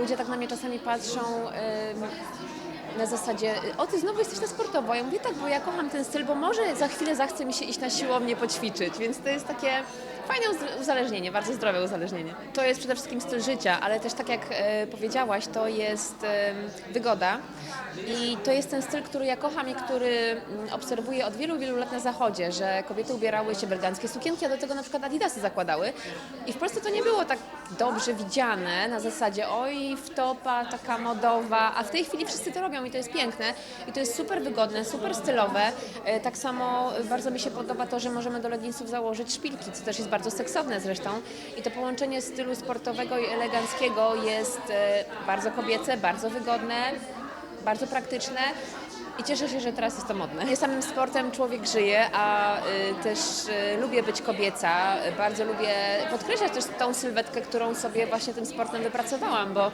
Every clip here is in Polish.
Ludzie tak na mnie czasami patrzą na zasadzie, o ty znowu jesteś na sportowo. Ja mówię tak, bo ja kocham ten styl, bo może za chwilę zachce mi się iść na siłownię poćwiczyć, więc to jest takie fajne uz- uzależnienie, bardzo zdrowe uzależnienie. To jest przede wszystkim styl życia, ale też tak jak e, powiedziałaś, to jest wygoda i to jest ten styl, który ja kocham i który mm, obserwuję od wielu, wielu lat na zachodzie, że kobiety ubierały się w sukienki, a do tego na przykład adidasy zakładały i w Polsce to nie było tak dobrze widziane na zasadzie oj, wtopa, taka modowa, a w tej chwili wszyscy to robią i to jest piękne i to jest super wygodne, super stylowe. E, Tak samo bardzo mi się podoba to, że możemy do leginsów założyć szpilki, co też jest bardzo seksowne zresztą i to połączenie stylu sportowego i eleganckiego jest e, bardzo kobiece, bardzo wygodne, bardzo praktyczne. I cieszę się, że teraz jest to modne. Samym sportem człowiek żyje, a y, też y, lubię być kobieca. Bardzo lubię podkreślać też tą sylwetkę, którą sobie właśnie tym sportem wypracowałam, bo, y,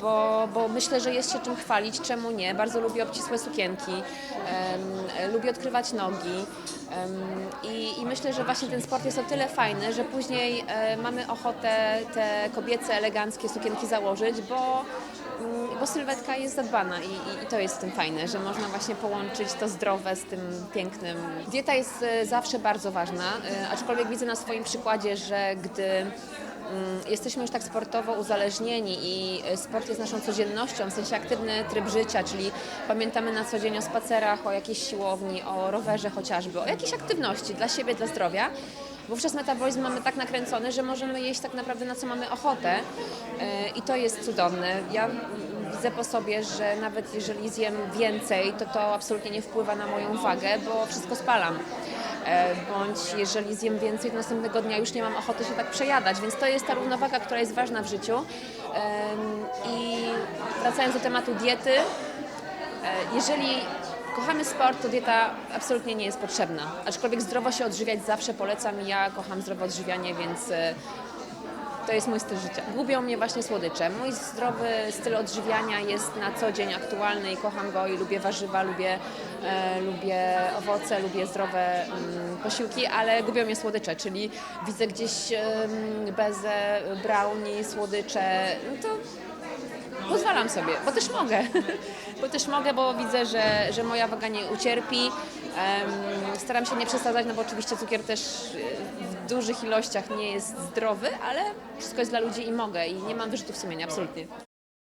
bo, bo myślę, że jest się czym chwalić, czemu nie. Bardzo lubię obcisłe sukienki, em, lubię odkrywać nogi i myślę, że właśnie ten sport jest o tyle fajny, że później e, mamy ochotę te kobiece, eleganckie sukienki założyć, bo Mm, bo sylwetka jest zadbana i, i, i to jest w tym fajne, że można właśnie połączyć to zdrowe z tym pięknym. Dieta jest e, zawsze bardzo ważna, e, aczkolwiek widzę na swoim przykładzie, że gdy mm, jesteśmy już tak sportowo uzależnieni i e, sport jest naszą codziennością, w sensie aktywny tryb życia, czyli pamiętamy na co dzień o spacerach, o jakiejś siłowni, o rowerze chociażby, o jakiejś aktywności dla siebie, dla zdrowia. Wówczas metabolizm mamy tak nakręcony, że możemy jeść tak naprawdę na co mamy ochotę e, i to jest cudowne. Ja widzę po sobie, że nawet jeżeli zjem więcej, to to absolutnie nie wpływa na moją wagę, bo wszystko spalam. E, Bądź jeżeli zjem więcej, to następnego dnia już nie mam ochoty się tak przejadać, więc to jest ta równowaga, która jest ważna w życiu. Em, I wracając do tematu diety, e, jeżeli kochamy sport, to dieta absolutnie nie jest potrzebna. Aczkolwiek zdrowo się odżywiać zawsze polecam ja kocham zdrowe odżywianie, więc e, to jest mój styl życia. Gubią mnie właśnie słodycze. Mój zdrowy styl odżywiania jest na co dzień aktualny i kocham go i lubię warzywa, lubię, e, lubię owoce, lubię zdrowe mm, posiłki, ale gubią mnie słodycze, czyli widzę gdzieś em, bezę, brownie, słodycze, no to pozwalam sobie, bo też mogę. Bo też mogę, bo widzę, że, że moja waga nie ucierpi. Staram się nie przesadzać, no bo oczywiście cukier też e, w dużych ilościach nie jest zdrowy, ale wszystko jest dla ludzi i mogę i nie mam wyrzutów sumienia, absolutnie.